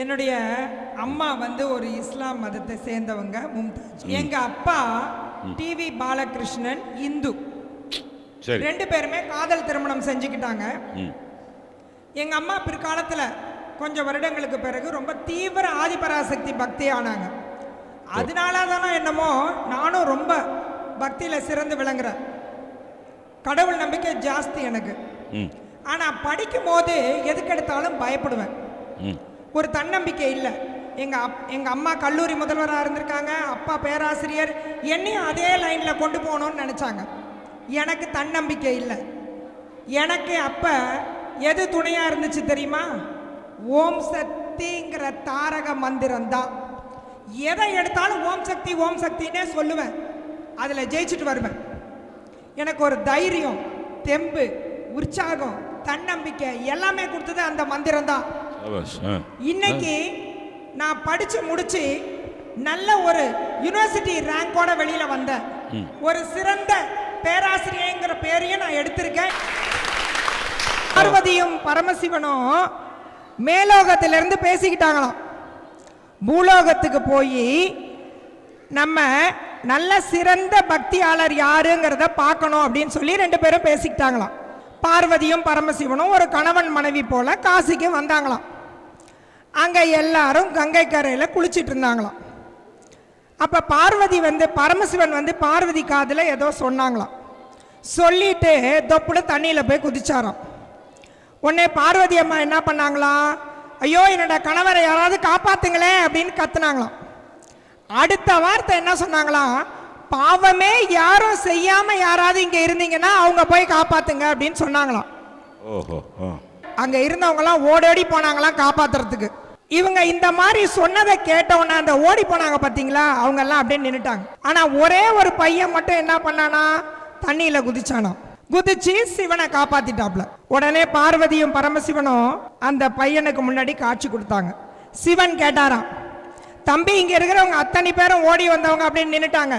என்னுடைய அம்மா வந்து ஒரு இஸ்லாம் மதத்தை சேர்ந்தவங்க மும்தாஜ். எங்க அப்பா டிவி பாலகிருஷ்ணன் இந்து. ரெண்டு பேருமே காதல் திருமணம் செஞ்சுக்கிட்டாங்க. எங்க அம்மா பிற்காலத்துல கொஞ்சம் வருடங்களுக்கு பிறகு ரொம்ப தீவிர ஆதிபராசக்தி பக்தி ஆனாங்க. அதனால தானோ என்னமோ நானும் ரொம்ப பக்தியில சிறந்து விளங்குறேன் கடவுள் நம்பிக்கை ஜாஸ்தி எனக்கு. ம். ஆனா படிக்கும் போது எதுக்கெடுத்தாலும் பயப்படுவேன். ஒரு தன்னம்பிக்கை இல்லை. எங்கள் அப் எங்கள் அம்மா கல்லூரி முதல்வராக இருந்திருக்காங்க அப்பா பேராசிரியர் என்னையும் அதே லைனில் கொண்டு போகணும்னு நினச்சாங்க. எனக்கு தன்னம்பிக்கை இல்லை. எனக்கு அப்போ எது துணையாக இருந்துச்சு தெரியுமா? ஓம் சக்திங்கிற தாரக மந்திரம் தான். எதை எடுத்தாலும் ஓம் சக்தி ஓம் சக்தினே சொல்லுவேன். அதில் ஜெயிச்சுட்டு வருவேன். எனக்கு ஒரு தைரியம் தெம்பு உற்சாகம் தன்னம்பிக்கை எல்லாமே கொடுத்தது அந்த மந்திரம் தான். இன்னைக்கு நான் படிச்சு முடிச்சு நல்ல ஒரு யுனிவர்சிட்டி ரேங்கோட வெளியில வந்தேன். ஒரு சிறந்த பேராசிரியங்கிற பேரையும் நான் எடுத்திருக்கேன். பார்வதியும் பரமசிவனும் மேலோகத்திலிருந்து பேசிக்கிட்டாங்களாம். பூலோகத்துக்கு போய் நம்ம நல்ல சிறந்த பக்தியாளர் யாருங்கிறத பார்க்கணும் அப்படின்னு சொல்லி ரெண்டு பேரும் பேசிக்கிட்டாங்களாம். பார்வதியும் பரமசிவனும் ஒரு கணவன் மனைவி போல காசிக்கு வந்தாங்களாம். அங்க எல்லாரும் கங்கை கரையில குளிச்சிட்டு இருந்தாங்களாம். அப்ப பார்வதி வந்து பரமசிவன் வந்து பார்வதி காதுல ஏதோ சொன்னாங்களாம். சொல்லிட்டு தொப்புட தண்ணியில போய் குதிச்சாராம். உடனே பார்வதி அம்மா என்ன பண்ணாங்களாம் ஐயோ என்னோட கணவரை யாராவது காப்பாத்துங்களேன் அப்படின்னு கத்துனாங்களாம். அடுத்த வார்த்தை என்ன சொன்னாங்களாம்? பாவமே யாரும் செய்யாம யாராவது இங்க இருந்தீங்கன்னா அவங்க போய் காப்பாத்துங்க அப்படின்னு சொன்னாங்களாம். அங்க இருந்தவங்கலாம் ஓடோடி போனாங்களாம் காப்பாத்துறதுக்கு. இவங்க இந்த மாதிரி சொன்னதை கேட்டவொன்னே அந்த ஓடி போனாங்க பார்த்தீங்களா? அவங்க எல்லாம் அப்படியே நின்றுட்டாங்க ஆனால் ஒரே ஒரு பையன் மட்டும் என்ன பண்ணானா? தண்ணியில் குதிச்சானா. குதிச்சு சிவனை காப்பாத்திட்டாப்ல. உடனே பார்வதியும் பரமசிவனும் அந்த பையனுக்கு முன்னாடி காட்சி கொடுத்தாங்க. சிவன் கேட்டாராம் தம்பி இங்க இருக்கிறவங்க அத்தனை பேரும் ஓடி வந்தவங்க அப்படின்னு நின்னுட்டாங்க.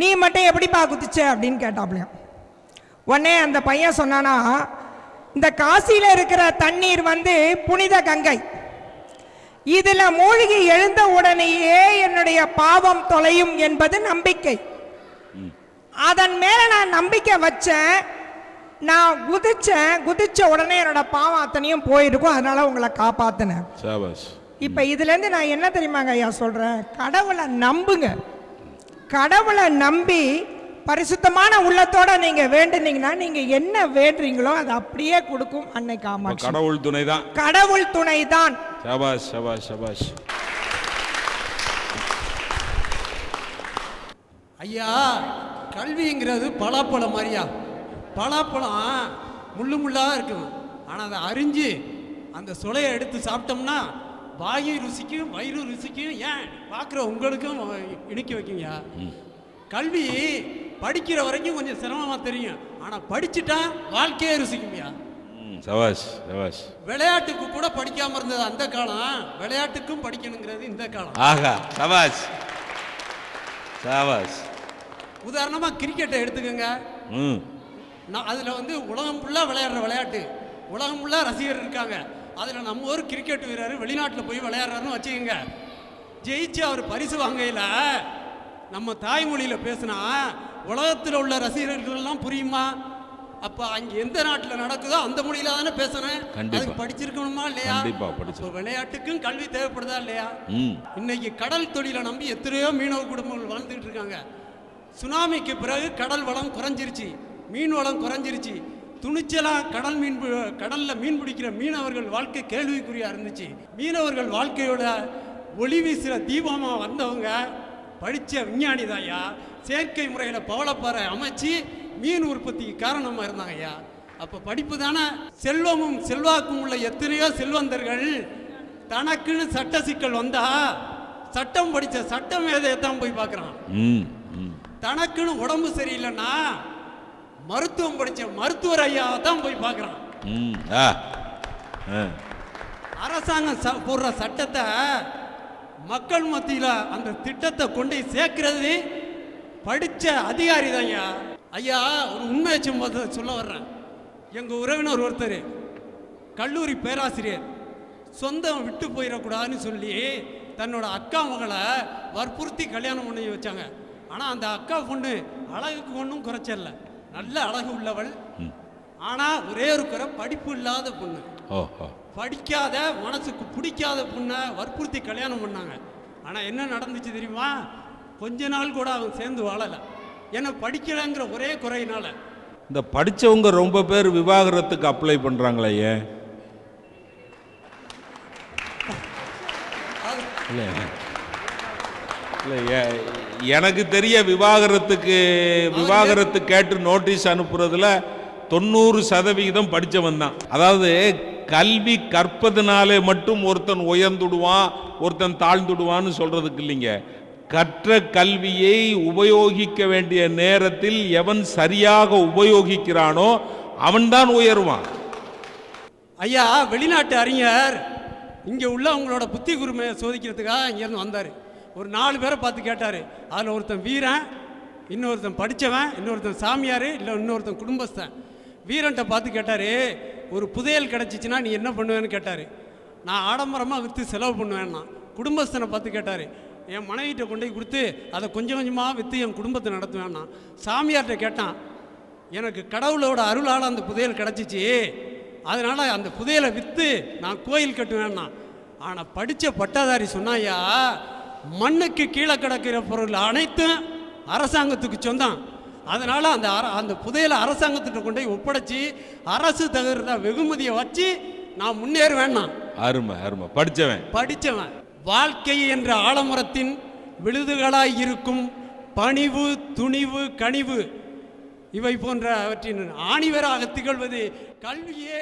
நீ மட்டும் எப்படிப்பா குதிச்ச? அப்படின்னு கேட்டாப்லையாம் உடனே அந்த பையன் சொன்னானா இந்த காசியில இருக்கிற தண்ணீர் வந்து புனித கங்கை. இதுல மூழ்கி எழுந்த உடனேயே என்னுடைய பாவம் தொலையும் என்பது நம்பிக்கை. அதன் மேல நான் நம்பிக்கை வச்சேன். நான் குதிச்சேன். குதிச்ச உடனே என்னோட பாவம் அத்தனையும் போயிருக்கும். அதனால உங்களை காப்பாத்தினேன். இப்ப இதுல இருந்து நான் என்ன தெரியுமாங்க ஐயா சொல்றேன்? கடவுளை நம்புங்க. கடவுளை நம்பி பரிசுத்தமான உள்ளத்தோட நீங்க வேண்டுனீங்கன்னா நீங்க என்ன வேண்டுறீங்களோ அது அப்படியே கொடுக்கும் அன்னை அப்ப காமாட்சி கடவுள் துணை தான் கடவுள் துணைதான். சபாஷ் சபாஷ் சபாஷ். ஐயா கல்விங்கிறது பலாப்பழம் மாதிரியா? பலாப்பழம் முள்ளு முள்ளாக இருக்கும். ஆனால் அதை அரிஞ்சு அந்த சுளையை எடுத்து சாப்பிட்டோம்னா வாயு ருசிக்கும் வயிறு ருசிக்கும். ஏன்? பார்க்குற உங்களுக்கும் இனிக்க வைக்குங்கய்யா கல்வி படிக்கிற வரைக்கும் கொஞ்சம் சிரமமாக தெரியும். ஆனால் படிச்சுட்டா வாழ்க்கையே ருசிக்கும்யா சபாஷ் சபாஷ். விளையாட்டுக்கு கூட படிக்காமல் இருந்தது அந்த காலம். விளையாட்டுக்கும் படிக்கணுங்கிறது இந்த காலம். ஆஹா சபாஷ். சபாஷ். உதாரணமாக கிரிக்கெட்டை எடுத்துக்கோங்க. ம். நான் அதில் வந்து உலகம் ஃபுல்லாக விளையாடுற விளையாட்டு. உலகம் ஃபுல்லாக ரசிகர் இருக்காங்க. அதில் நம்ம ஒரு கிரிக்கெட் வீரர் வெளிநாட்டில் போய் விளையாடுறாருன்னு வச்சுக்கோங்க. ஜெயிச்சு அவர் பரிசு வாங்கையில் நம்ம தாய்மொழியில் பேசினா உலகத்தில் உள்ள ரசிகர்கள் எல்லாம் புரியுமா? அப்போ அங்கே எந்த நாட்டில் நடக்குதோ அந்த மொழியில தானே பேசணும். அதுக்கு படிச்சிருக்கணுமா இல்லையா? கண்டிப்பா, விளையாட்டுக்கும் கல்வி தேவைப்படுதா இல்லையா? இன்னைக்கு கடல் தொழிலை நம்பி எத்தனையோ மீனவ குடும்பங்கள் வாழ்ந்துகிட்டு இருக்காங்க. சுனாமிக்கு பிறகு கடல் வளம் குறைஞ்சிருச்சு மீன் வளம் குறைஞ்சிருச்சு. துணிச்சலா கடல் மீன் கடல்ல மீன் பிடிக்கிற மீனவர்கள் வாழ்க்கை கேள்விக்குறியா இருந்துச்சு. மீனவர்கள் வாழ்க்கையோட ஒளி வீசுற தீபமா வந்தவங்க படிச்ச விஞ்ஞானி தான்யா செயற்கை முறையில் பவளப்பாறை அமைச்சு மீன் உற்பத்திக்கு காரணமா இருந்தாங்க ஐயா. அப்ப படிப்பு தானே செல்வமும் செல்வாக்கும் உள்ள எத்தனையோ செல்வந்தர்கள் தனக்குன்னு சட்ட சிக்கல் வந்தா சட்டம் படிச்ச சட்டம் தான் போய் பார்க்கறான். தனக்குன்னு உடம்பு சரியில்லைன்னா மருத்துவம் படிச்ச மருத்துவர் ஐயாவை தான் போய் பார்க்கறான். அரசாங்கம் போடுற சட்டத்தை மக்கள் மத்தியில் அந்த திட்டத்தை கொண்டு சேர்க்கிறது படித்த அதிகாரி ஐயா. ஐயா ஒரு உண்மையை சொல்ல வர்றேன். எங்கள் உறவினர் ஒருத்தர் கல்லூரி பேராசிரியர் சொந்தம் விட்டு போயிடக்கூடாதுன்னு சொல்லி தன்னோட அக்கா மகளை வற்புறுத்தி கல்யாணம் பண்ணி வச்சாங்க. ஆனால் அந்த அக்கா பொண்ணு அழகுக்கு ஒன்றும் குறைச்சல்ல. நல்ல அழகு உள்ளவள். ஆனால் ஒரே ஒரு குறை படிப்பு இல்லாத பொண்ணு. ஓஹோ. படிக்காத மனசுக்கு பிடிக்காத பொண்ணை வற்புறுத்தி கல்யாணம் பண்ணாங்க. ஆனால் என்ன நடந்துச்சு தெரியுமா? கொஞ்ச நாள் கூட அவன் சேர்ந்து வாழலை. ஏன்னா படிக்கலைங்கிற ஒரே குறையினால. இந்த படிச்சவங்க ரொம்ப பேர் விவாகரத்துக்கு அப்ளை பண்றாங்களே ஏன்? இல்ல எனக்கு தெரிய விவாகரத்துக்கு விவாகரத்து கேட்டு நோட்டீஸ் அனுப்புறதுல தொண்ணூறு சதவிகிதம் படிச்சவன் தான். அதாவது கல்வி கற்பதனாலே மட்டும் ஒருத்தன் உயர்ந்துடுவான் ஒருத்தன் தாழ்ந்துடுவான்னு சொல்றதுக்கு இல்லைங்க. கற்ற கல்வியை உபயோகிக்க வேண்டிய நேரத்தில் எவன் சரியாக உபயோகிக்கிறானோ அவன்தான் உயருவான். ஐயா வெளிநாட்டு அறிஞர் இங்கே உள்ள அவங்களோட புத்தி குருமையை சோதிக்கிறதுக்காக இங்கேருந்து வந்தார். ஒரு நாலு பேரை பார்த்து கேட்டார். அதில் ஒருத்தன் வீரன் இன்னொருத்தன் படித்தவன் இன்னொருத்தன் சாமியார் இல்லை இன்னொருத்தன் குடும்பஸ்தன். வீரன்ட்ட பார்த்து கேட்டார் ஒரு புதையல் கிடச்சிச்சின்னா நீ என்ன பண்ணுவேன்னு? கேட்டார். நான் ஆடம்பரமாக விற்று செலவு பண்ணுவேன்னா. குடும்பஸ்தனை பார்த்து கேட்டார். என் மனைவிட்ட கொண்டு போய் கொடுத்து அதை கொஞ்சம் கொஞ்சமாக விற்று என் குடும்பத்தை நடத்துவேன்னா சாமியார்கிட்ட கேட்டான் எனக்கு கடவுளோட அருளால் அந்த புதையல் கிடச்சிச்சு. அதனால் அந்த புதையலை விற்று நான் கோயில் கட்டுவேன்னா. ஆனால் படித்த பட்டாதாரி சொன்னாயா மண்ணுக்கு கீழே கிடக்கிற பொருள் அனைத்தும் அரசாங்கத்துக்கு சொந்தம் அதனால் அந்த அர அந்த புதையலை அரசாங்கத்திட்ட கொண்டு போய் ஒப்படைச்சி அரசு தகுந்த வெகுமதியை வச்சு நான் முன்னேறுவேன்னா. அருமை அருமை. படிச்சவன். படித்தவன் வாழ்க்கை என்ற ஆலமரத்தின் விழுதுகளாய் இருக்கும் பணிவு துணிவு கனிவு இவை போன்றவற்றின் ஆணிவராக திகழ்வது கல்வியே.